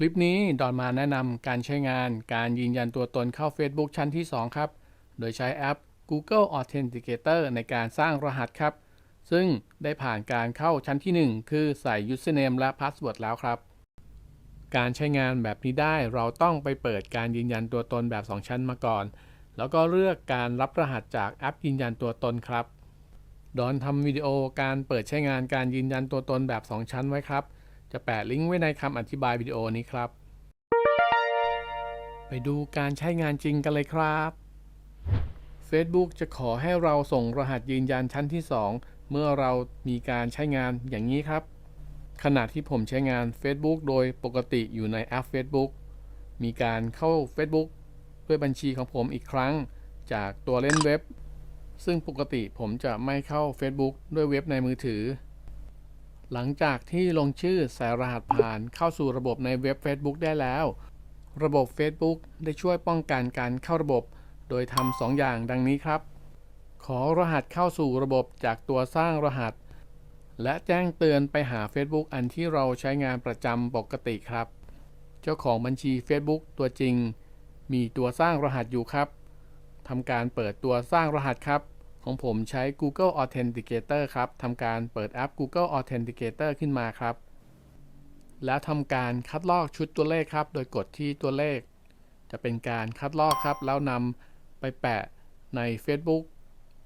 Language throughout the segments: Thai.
คลิปนี้ดอนมาแนะนำการใช้งานการยืนยันตัวตนเข้า Facebook ชั้นที่ 2 ครับ โดยใช้แอป Google Authenticator ในการสร้างรหัสครับ ซึ่งได้ผ่านการเข้าชั้นที่ 1 คือใส่ username และ password แล้วครับ การใช้งานแบบนี้ได้เราต้องไปเปิดการยืนยันตัวตนแบบ 2 ชั้นมาก่อน แล้วก็เลือกการรับรหัสจากแอปยืนยันตัวตนครับ ดอนทำวิดีโอการเปิดใช้งานการยืนยันตัวตนแบบ 2 ชั้นไว้ครับ จะแปะลิงก์ไว้ในคำอธิบายวิดีโอนี้ครับ ไปดูการใช้งานจริงกันเลยครับ Facebook จะขอให้เราส่งรหัสยืนยันชั้นที่ 2 เมื่อเรามีการใช้งานอย่างนี้ครับ ขณะที่ผมใช้งาน Facebook โดยปกติอยู่ในแอป Facebook มีการเข้า Facebook ด้วยบัญชีของผมอีกครั้ง จากตัวเล่นเว็บ ซึ่งปกติผมจะไม่เข้า Facebook ด้วยเว็บในมือถือ หลังจากที่ลงชื่อใส่รหัสผ่านเข้าสู่ระบบในเว็บ Facebook ได้แล้ว ระบบ Facebook ได้ช่วยป้องกันการเข้าระบบ โดยทำสองอย่างดังนี้ครับ ขอรหัสเข้าสู่ระบบจากตัวสร้างรหัส และแจ้งเตือนไปหา Facebook อันที่เราใช้งานประจำปกติครับ เจ้าของบัญชี Facebook ตัวจริง มีตัวสร้างรหัสอยู่ครับทำการเปิดตัวสร้างรหัสครับ ของผมใช้ Google Authenticator ครับทำการเปิดแอป Google Authenticator ขึ้นมาครับ แล้วทำการคัดลอกชุดตัวเลขครับ โดยกดที่ตัวเลข จะเป็นการคัดลอกครับ แล้วนำไปแปะใน Facebook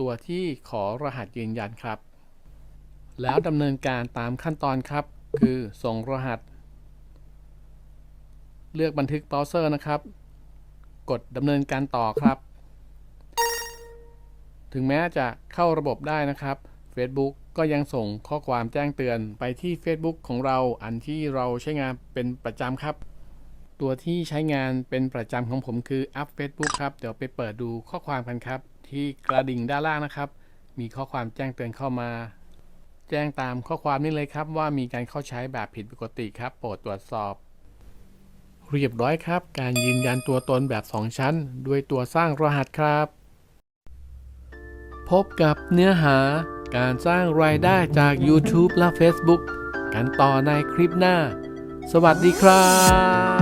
ตัวที่ขอรหัสยืนยันครับ แล้วดำเนินการตามขั้นตอนครับ คือส่งรหัส เลือกบันทึกเบราว์เซอร์นะครับ กดดำเนินการต่อครับ ถึงแม้จะเข้าระบบได้นะครับ Facebook ก็ยังส่งข้อความแจ้งเตือนไปที่ Facebook ของเราอันที่เราใช้งานเป็นประจำครับ ตัวที่ใช้งานเป็นประจำของผมคือแอป Facebook ครับ เดี๋ยวไปเปิดดูข้อความกันครับ ที่กระดิ่งด้านล่างนะครับ มีข้อความแจ้งเตือนเข้ามา แจ้งตามข้อความนี้เลยครับ ว่ามีการเข้าใช้แบบผิดปกติครับ โปรดตรวจสอบ เรียบร้อยครับ การยืนยันตัวตนแบบ 2 ชั้น ด้วยตัวสร้างรหัสครับ พบกับเนื้อหาการสร้างรายได้จาก YouTube และ Facebook กันต่อในคลิปหน้า สวัสดีครับ